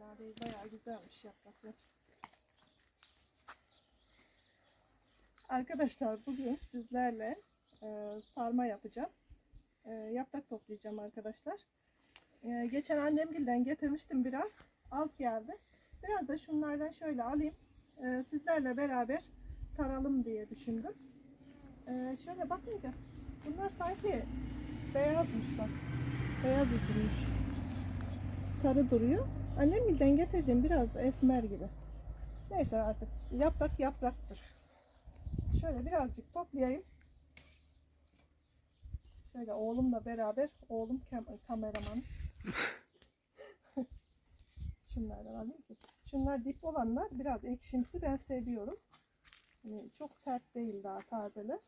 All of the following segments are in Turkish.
Değil. Bayağı güzelmiş yapraklar. Arkadaşlar bugün sizlerle e, sarma yapacağım. E, yaprak toplayacağım arkadaşlar. E, geçen annemgilden getirmiştim biraz. Az geldi. Biraz da şunlardan şöyle alayım. E, sizlerle beraber saralım diye düşündüm. E, şöyle bakınca bunlar sanki beyazmış bak. Beyaz üzülmüş. Sarı duruyor. Annemgilden getirdiğim biraz esmer gibi. Neyse artık yaprak yapraktır. Şöyle birazcık toplayayım. Şöyle oğlumla beraber, oğlum kam- kameraman. Şunlardan alayım ki. Şunlar dip olanlar biraz ekşimsi ben seviyorum. Yani çok sert değil daha tazeler.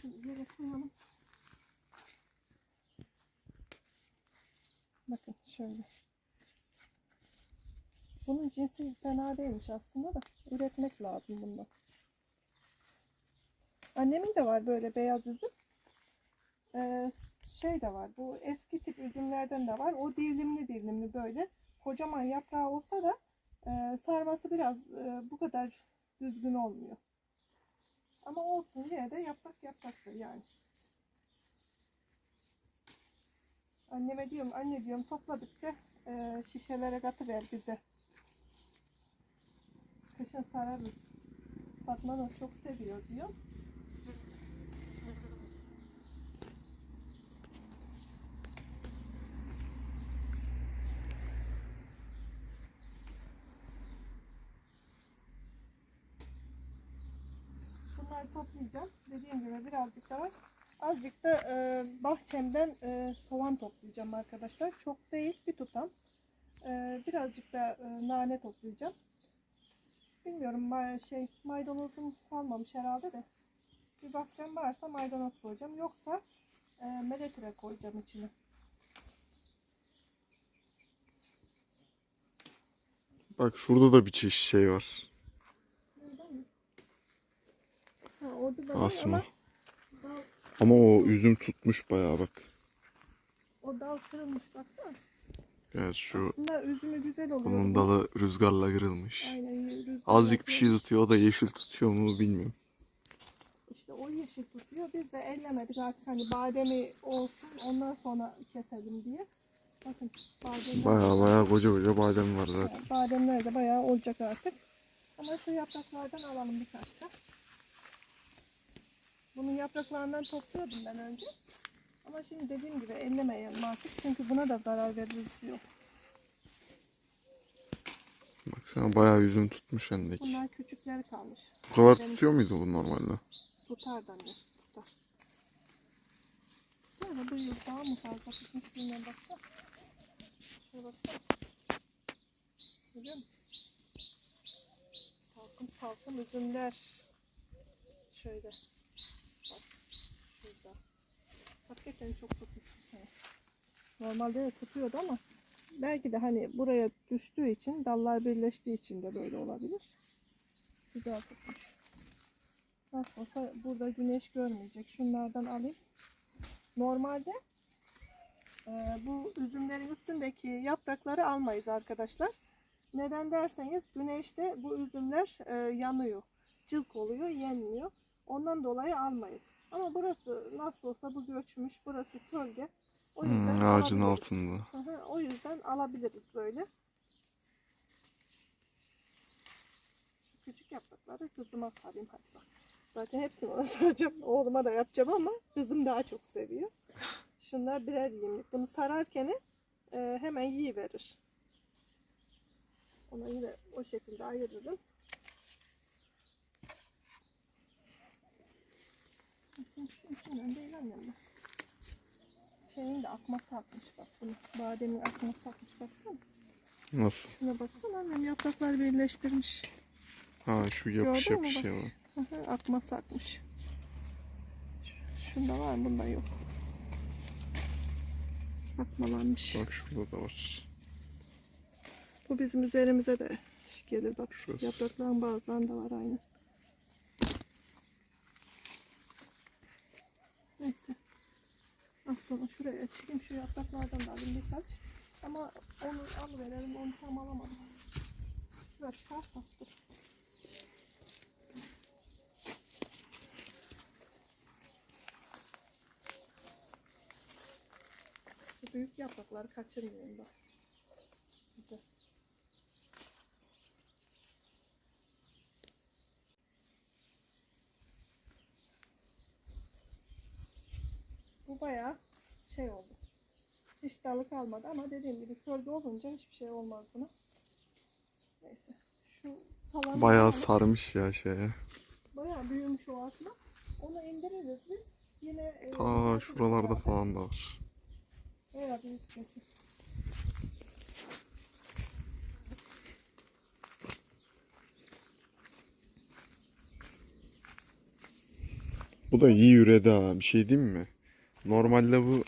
Şunu yere koyalım. Bakın şöyle. Bunun cinsi fena değilmiş aslında da üretmek lazım bundan. Annemin de var böyle beyaz üzüm. Ee, şey de var bu eski tip üzümlerden de var. O dilimli dilimli böyle kocaman yaprağı olsa da e, sarması biraz e, bu kadar düzgün olmuyor. Ama olsun yine de yaprak yapraktır yani. Anneme diyorum anne diyorum topladıkça e, şişelere katıver bize. Kışın sararız. Fatma da çok seviyor diyor. Bunları toplayacağım. Dediğim gibi birazcık da var. Azıcık da e, bahçemden e, soğan toplayacağım arkadaşlar. Çok değil bir tutam. E, birazcık da e, nane toplayacağım. Bilmiyorum şey maydanozum kalmamış herhalde de. Bir bakacağım varsa maydanoz koyacağım. Yoksa e, meletre koyacağım içine. Bak şurada da bir çeşit şey var. Asma. ama Ama o üzüm tutmuş bayağı bak. o dal kırılmış baksana. Evet şu Aslında üzümü güzel oluyor. bunun dalı rüzgarla kırılmış. Aynen rüzgarla Azıcık bir şey tutuyor o da yeşil tutuyor mu bilmiyorum. İşte o yeşil tutuyor. Biz de ellemedik artık hani bademi olsun ondan sonra keselim diye. Bakın bademler, Bayağı bayağı koca koca badem var zaten. bademler de bayağı olacak artık. Ama şu yapraklardan alalım birkaç da. Bunun yapraklarından topluyordum ben önce. Ama şimdi dediğim gibi ellemeyelim artık. Çünkü buna da zarar veririz diyor. Baksana bayağı üzüm tutmuş hendek. Bunlar küçükleri kalmış. Bu kadar tutuyor muydu bu normalde? Tutar da ne? Tutar. Böyle bu yıl daha mı fazla tutmuş bilmiyorum baksana. Şuraya baksana. Görüyor musun? Salkım salkım üzümler. Şöyle. Hakikaten çok tutmuş. Yani Normalde de tutuyordu ama belki de hani buraya düştüğü için dallar birleştiği için de böyle olabilir. Güzel tutmuş. Nasıl olsa burada güneş görmeyecek. Şunlardan alayım. Normalde e, bu üzümlerin üstündeki yaprakları almayız arkadaşlar. Neden derseniz güneşte bu üzümler e, yanıyor. Cılk oluyor, yenmiyor. Ondan dolayı almayız. Ama burası nasıl olsa bu göçmüş. Burası gölge. O yüzden Hmm, ağacın alabiliriz. altında. Hı hı, o yüzden alabiliriz böyle. Şu küçük yaprakları kızıma sarayım hadi bak. Zaten hepsini ona saracağım. Oğluma da yapacağım ama kızım daha çok seviyor. Şunlar birer yiyimlik. Bunu sararken e, hemen yiyiverir. Ona yine o şekilde ayırırım. Bakın şu içinden değil annem Şeyin de akması akmış bak bunu. Bademin akması akmış baksana. Nasıl? Şuna baksana annem yapraklar birleştirmiş. Ha şu yapış Gördün yapış ya. akması akmış. Şunda var? Bunda yok. Akmalanmış. Bak şurada da var. Bu bizim üzerimize de gelir bak. Şurası. Yaprakların bazılarında var aynı. Neyse. Aslında şuraya çıkayım şu yapraklardan da alayım birkaç. Ama onu alıverelim onu tam alamadım. Şuraya çıkarsa dur. Şu büyük yaprakları kaçırmayayım da. Güzel. Bu bayağı şey oldu. Hiç dalı kalmadı ama dediğim gibi gölge olunca hiçbir şey olmaz buna. Neyse. Şu tavanı Bayağı sarmış ya şeye. bayağı büyümüş o aslında. Onu indiririz biz. Yine e, Ta şuralarda falan da var. Bayağı büyük çünkü. Bu da iyi üredi ha. Bir şey diyeyim mi? Normalde bu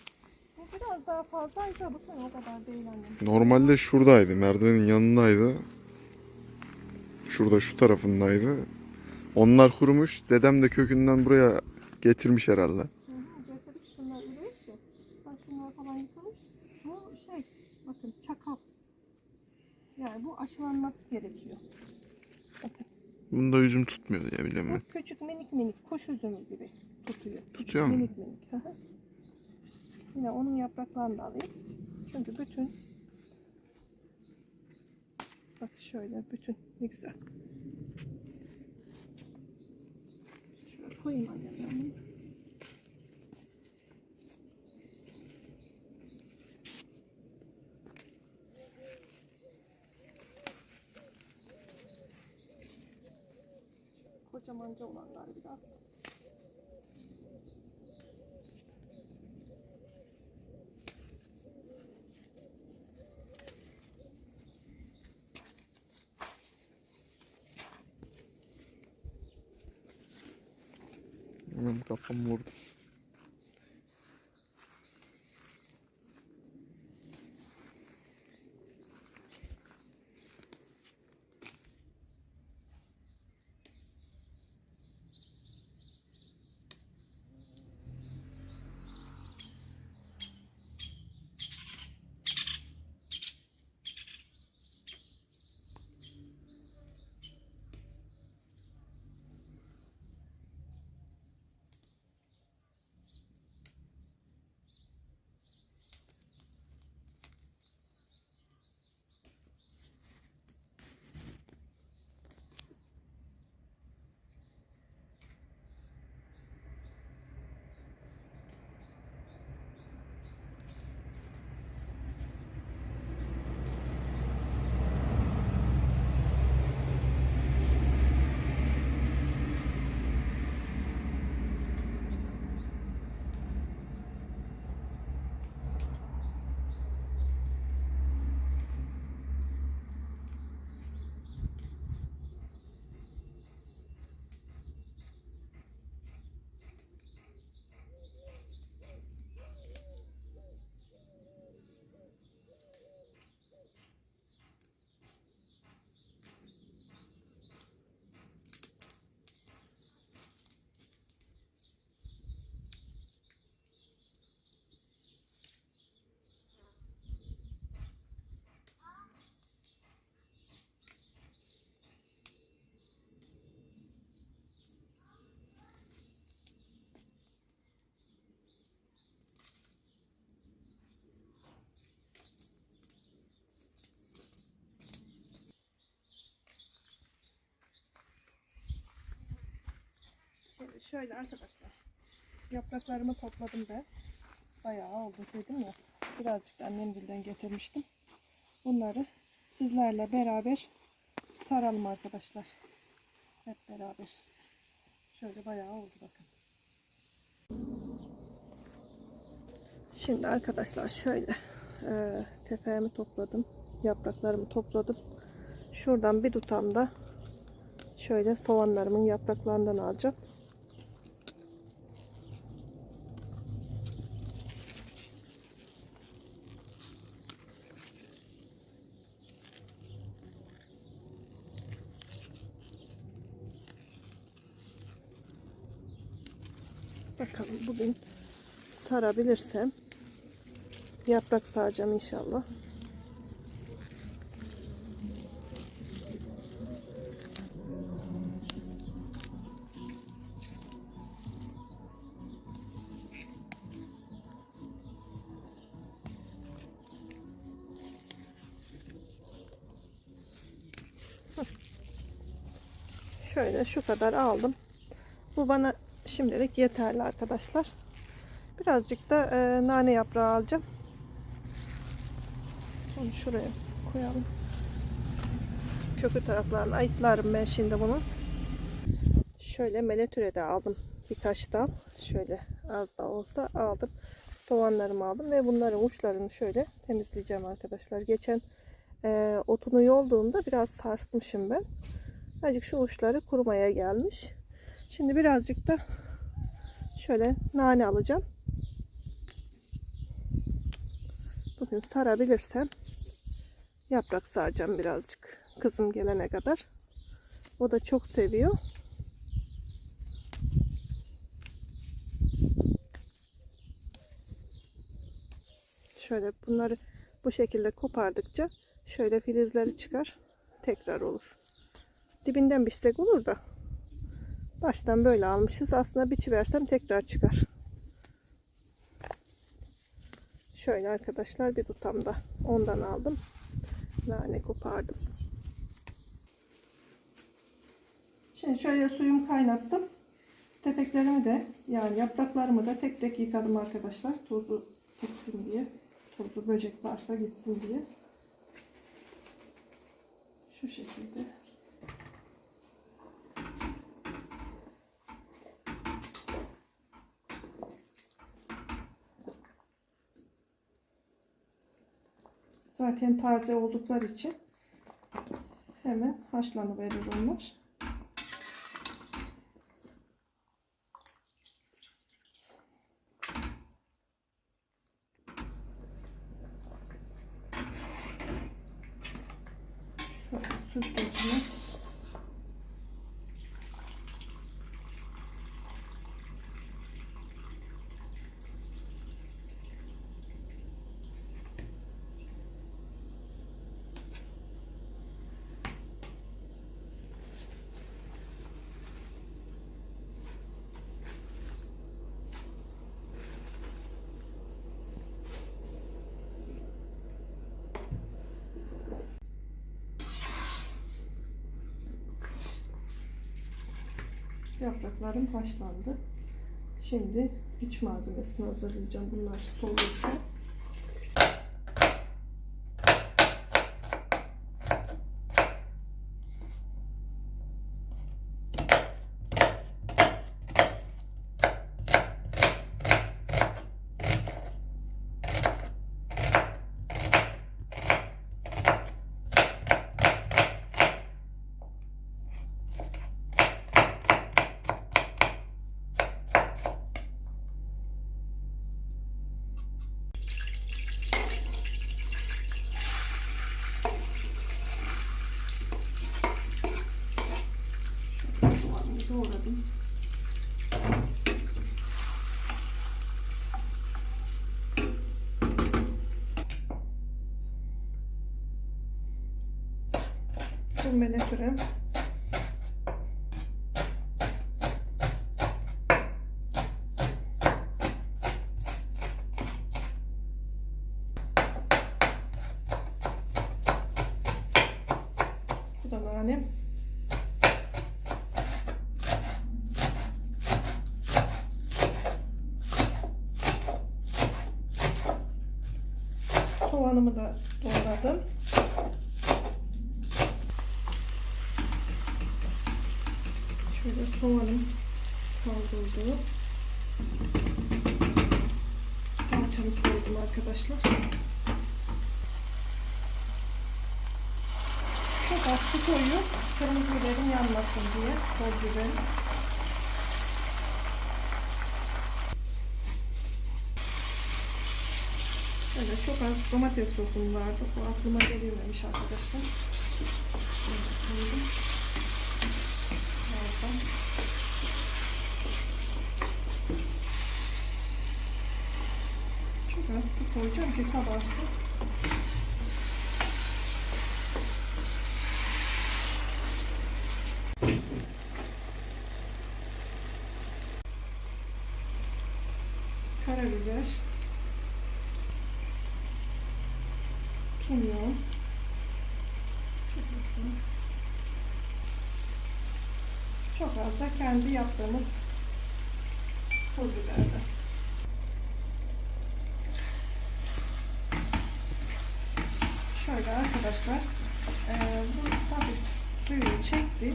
Bu biraz daha fazlaysa bu sene o kadar değil annem. normalde şuradaydı. Merdivenin yanındaydı. Şurada şu tarafındaydı. Onlar kurumuş. Dedem de kökünden buraya getirmiş herhalde. Hı hı, getirdik şunları ileri ki. Bak şunlar falan yıkamış. Bu şey bakın çakal. Yani bu aşılanması gerekiyor. Bakın Bunda üzüm tutmuyor diye biliyorum ben. bu küçük minik minik kuş üzümü gibi tutuyor. Tutuyor mu? Minik minik. hı hı. Yine onun yapraklarını da alayım. Çünkü bütün bak şöyle bütün ne güzel. Şöyle koyayım annem ben bunu. Kocamanca olanlar biraz. Hemen kafamı vurdum. Şöyle, şöyle arkadaşlar. Yapraklarımı topladım ben. Bayağı oldu dedim ya. Birazcık da annemgilden getirmiştim. Bunları sizlerle beraber saralım arkadaşlar. Hep beraber. Şöyle bayağı oldu bakın. Şimdi arkadaşlar şöyle e, tefeğimi topladım. Yapraklarımı topladım. Şuradan bir tutam da şöyle soğanlarımın yapraklarından alacağım. Bakalım bugün sarabilirsem yaprak saracağım inşallah. Şöyle şu kadar aldım. Bu bana şimdilik yeterli arkadaşlar. Birazcık da e, nane yaprağı alacağım. Onu şuraya koyalım. Kökü taraflarını ayıtlarım ben şimdi bunu. Şöyle meletüre de aldım. Birkaç dal. Şöyle az da olsa aldım. Soğanlarımı aldım ve bunların uçlarını şöyle temizleyeceğim arkadaşlar. Geçen e, otunu yolduğumda biraz sarsmışım ben. Azıcık şu uçları kurumaya gelmiş. Şimdi birazcık da şöyle nane alacağım. Bugün sarabilirsem yaprak saracağım birazcık. Kızım gelene kadar. O da çok seviyor. Şöyle bunları bu şekilde kopardıkça şöyle filizleri çıkar. Tekrar olur. Dibinden bistek olur da baştan böyle almışız. Aslında biçiversem tekrar çıkar. Şöyle arkadaşlar bir tutamda ondan aldım. Nane kopardım. Şimdi şöyle suyumu kaynattım. Tepeklerimi de yani yapraklarımı da tek tek yıkadım arkadaşlar. Tozu gitsin diye. Tozlu böcek varsa gitsin diye. Şu şekilde. Zaten taze oldukları için hemen haşlanıverir onlar. Şöyle süzgecime Yapraklarım haşlandı. Şimdi iç malzemesini hazırlayacağım. Bunlar soğursa. Soğanı doğradım. Sürmene sürem. Bu da nanem. Soğanımı da doğradım. Şöyle soğanım kavruldu. Salçamı koydum arkadaşlar. Çok az su koyuyor. Kırmızı yanmasın diye. Toz biberim. Evet çok az domates sosum vardı. Bu aklıma gelmemiş arkadaşlar. Şöyle koydum. Birazdan. Su koyacağım ki kabarsın. Karabiber. Kimyon. Çok az da kendi yaptığımız pul biberden. Şöyle arkadaşlar, eee bu tabii suyu çekti.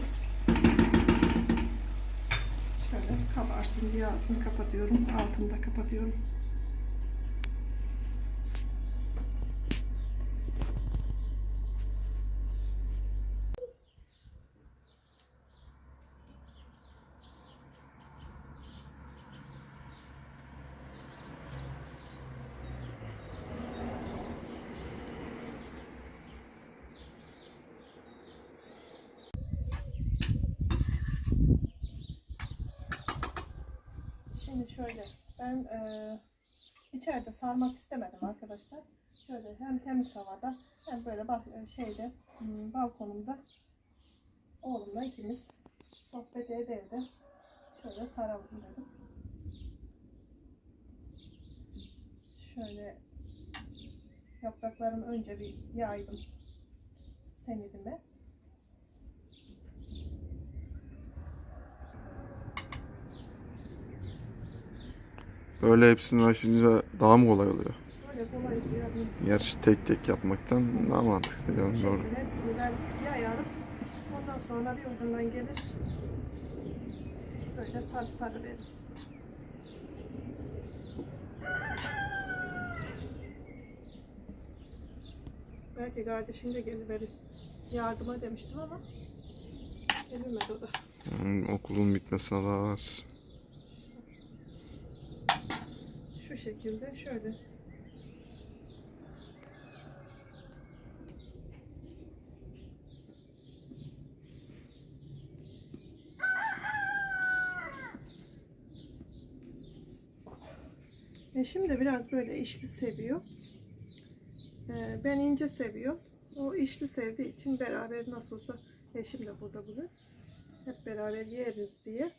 Şöyle kabarsın diye altını kapatıyorum, altını da kapatıyorum. Şimdi şöyle, ben eee içeride sarmak istemedim arkadaşlar. Şöyle hem temiz havada hem böyle bak şeyde hmm, balkonumda oğlumla ikimiz sohbet ede ede şöyle saralım dedim. Şöyle yapraklarımı önce bir yaydım senedime. Böyle hepsini açınca daha mı kolay oluyor? Bir. Gerçi tek tek yapmaktan daha mantıklı Bu doğru. hepsini ben yayarım. Ondan sonra bir ucundan gelir. Böyle sarı sarı verir. Belki kardeşim de geliverir. Yardıma demiştim ama gelemedi o da. Yani okulun bitmesine daha var. Şu şekilde şöyle. Eşim de biraz böyle işli seviyor. Ee, ben ince seviyorum. O işli sevdiği için beraber nasıl olsa eşim de burada bugün. Hep beraber yeriz diye.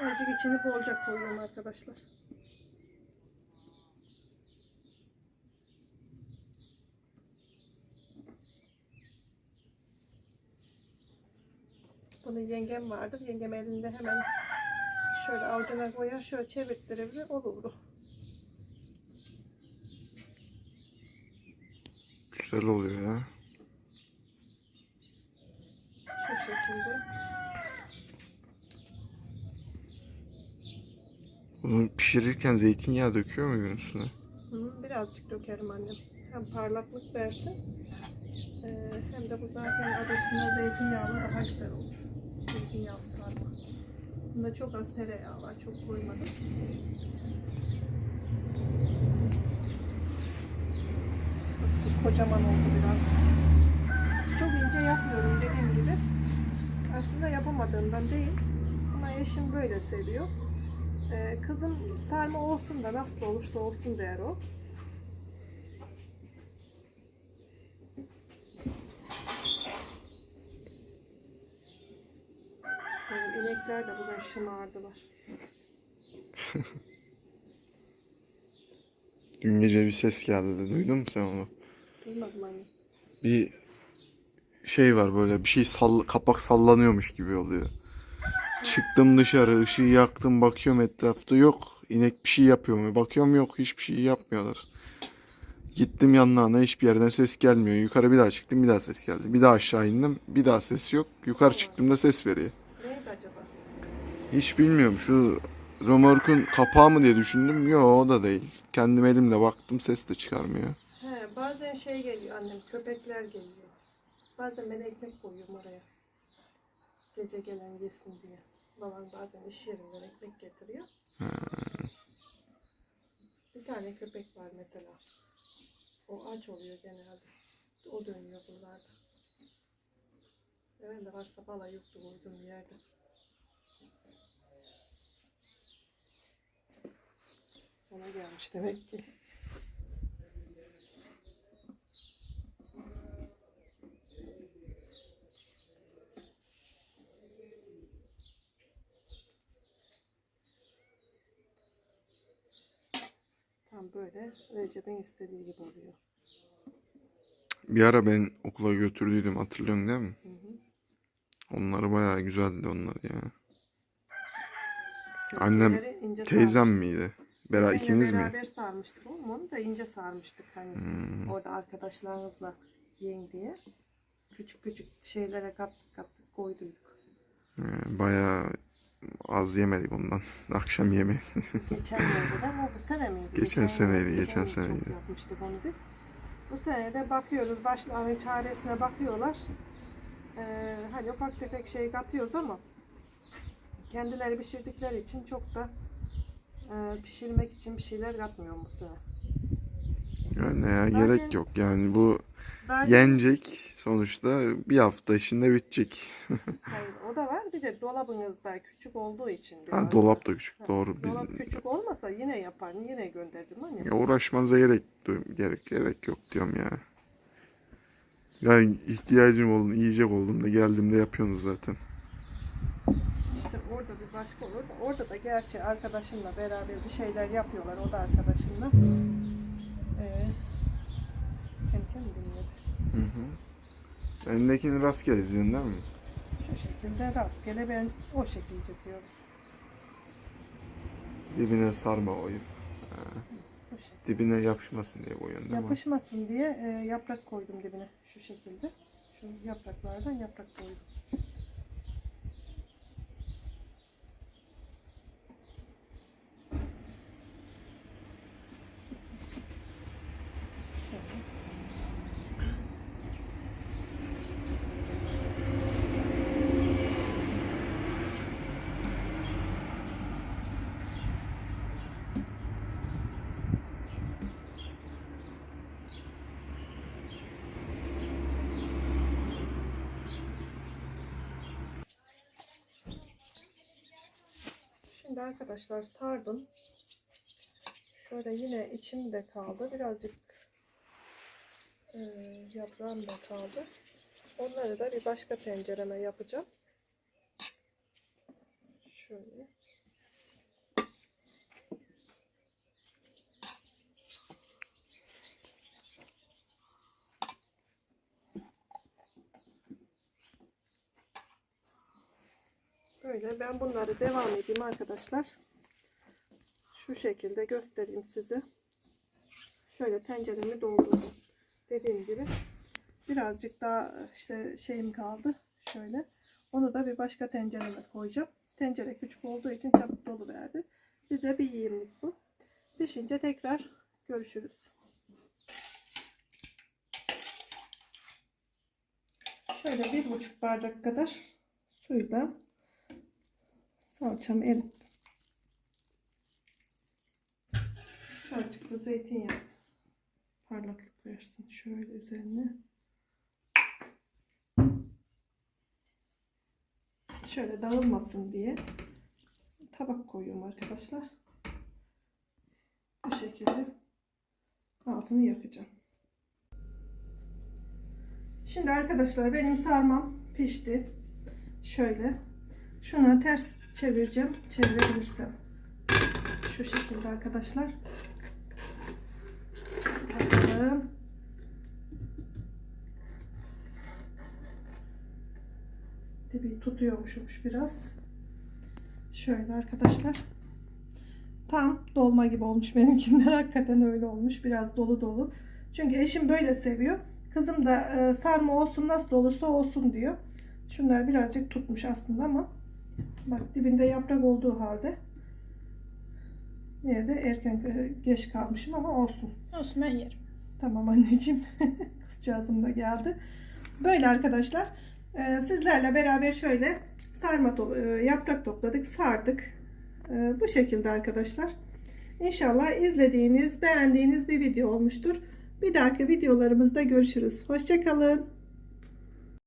Azıcık içini bolca koyuyorum arkadaşlar. Bunu yengem vardır. Yengem elinde hemen şöyle avucuna koyar, şöyle çevirttirir, olur bu. Güzel oluyor ya. Şu şekilde. Bunu pişirirken zeytinyağı döküyor muydun üstüne? Hı, birazcık dökerim annem. Hem parlaklık versin. eee, hem de bu zaten adı üstünde zeytinyağlı daha güzel olur. Zeytinyağlı sarma. Bunda çok az tereyağı var. Çok koymadım. Kocaman oldu biraz. Çok ince yapmıyorum dediğim gibi. Aslında yapamadığımdan değil. Ama eşim böyle seviyor. Ee, kızım sarma olsun da nasıl olursa olsun der o. İnekler de bugün şımardılar. Dün gece bir ses geldi de duydun mu sen onu? Duymadım anne. Bir şey var böyle bir şey sall kapak sallanıyormuş gibi oluyor. Çıktım dışarı ışığı yaktım bakıyorum etrafta yok. İnek bir şey yapıyor mu? Bakıyorum yok hiçbir şey yapmıyorlar. Gittim yanlarına hiçbir yerden ses gelmiyor. Yukarı bir daha çıktım bir daha ses geldi. Bir daha aşağı indim bir daha ses yok. Yukarı çıktığımda ses veriyor. Hiç bilmiyorum şu römorkun kapağı mı diye düşündüm. Yok o da değil. Kendim elimle baktım ses de çıkarmıyor. He, bazen şey geliyor annem, köpekler geliyor. Bazen ben ekmek koyuyorum oraya. Gece gelen yesin diye. Babam bazen iş yerinden ekmek getiriyor. Bir tane köpek var mesela. O aç oluyor genelde. O dönüyor buralarda. Ben de varsa valla yoktu koyduğum yerde. Ona gelmiş demek ki. Tam böyle Recep'in istediği gibi oluyor. Bir ara ben okula götürdüydüm hatırlıyorsun değil mi? Hı hı. Onlar bayağı güzeldi onlar ya. Annem teyzem sarmış. miydi? Bera Seninle ikiniz mi? Beraber sarmıştık oğlum onu da ince sarmıştık hani Hmm. orada arkadaşlarınızla yiyin diye. Küçük küçük şeylere kattık kattık koyduyduk. Ee, Bayağı az yemedik ondan. Akşam yemeği. Geçen yılda ama bu sene miydi? Geçen yıl- seneydi, geçen yıl seneydi. Çok yapmıştık onu biz. Bu sene de bakıyoruz başlarının çaresine bakıyorlar. Ee, hani ufak tefek şey katıyoruz ama kendileri pişirdikleri için çok da e, pişirmek için bir şeyler katmıyorum bu sene. Yani ya Zaten- gerek yok yani bu Zaten- yenecek sonuçta bir hafta içinde bitecek. Hayır, o da var. Bir de dolabınızda küçük olduğu için. Ha dolap da. da küçük Ha, doğru. Biz, Dolap küçük olmasa yine yapar. Yine gönderdim hani. ya uğraşmanıza gerek gerek gerek yok diyorum ya. Yani ihtiyacım oldu, yiyecek oldum da geldiğimde yapıyorsunuz zaten. Başka olur. da Orada da gerçi arkadaşımla beraber bir şeyler yapıyorlar. O da arkadaşımla. Ee, kendi kendine dinledi. Hı hı. Elindekini rastgele diyorsun değil mi? Şu şekilde rastgele ben o şekilde çiziyorum. Dibine sarma oyup. Bu şekilde. Dibine yapışmasın diye koyuyorsun değil mi? Yapışmasın diye e, yaprak koydum dibine. Şu şekilde. Şu yapraklardan yaprak koydum. Arkadaşlar sardım. Şöyle yine içimde kaldı. Birazcık e, yaprağım da kaldı. Onları da bir başka tencereme yapacağım. Şöyle. Böyle ben bunları devam edeyim arkadaşlar. Şu şekilde göstereyim size. Şöyle tenceremi doldurdum. Dediğim gibi birazcık daha işte şeyim kaldı. Şöyle. Onu da bir başka tencereme koyacağım. Tencere küçük olduğu için çabuk dolu verdi. Bize bir yiyimlik bu. Pişince tekrar görüşürüz. Şöyle bir buçuk bardak kadar suyla salçamı erittim. Birazcık da zeytinyağı parlaklık versin şöyle üzerine. Şöyle dağılmasın diye tabak koyuyorum arkadaşlar. Bu şekilde altını yakacağım. Şimdi arkadaşlar benim sarmam pişti. Şöyle. Şuna ters çevireceğim. Çevirebilirsem. Şu şekilde arkadaşlar. Bakalım. Dibi tutuyormuşmuş biraz. Şöyle arkadaşlar. Tam dolma gibi olmuş benimkiler. Hakikaten öyle olmuş. Biraz dolu dolu. Çünkü eşim böyle seviyor. Kızım da e, sarma olsun nasıl olursa olsun diyor. Şunlar birazcık tutmuş aslında ama bak dibinde yaprak olduğu halde yine de erken e, geç kalmışım ama olsun. Olsun ben yerim. Tamam anneciğim. Kızcağızım da geldi. Böyle arkadaşlar. e, sizlerle beraber şöyle sarma to- e, yaprak topladık, sardık. Bu şekilde arkadaşlar. İnşallah izlediğiniz, beğendiğiniz bir video olmuştur. Bir dahaki videolarımızda görüşürüz. Hoşçakalın.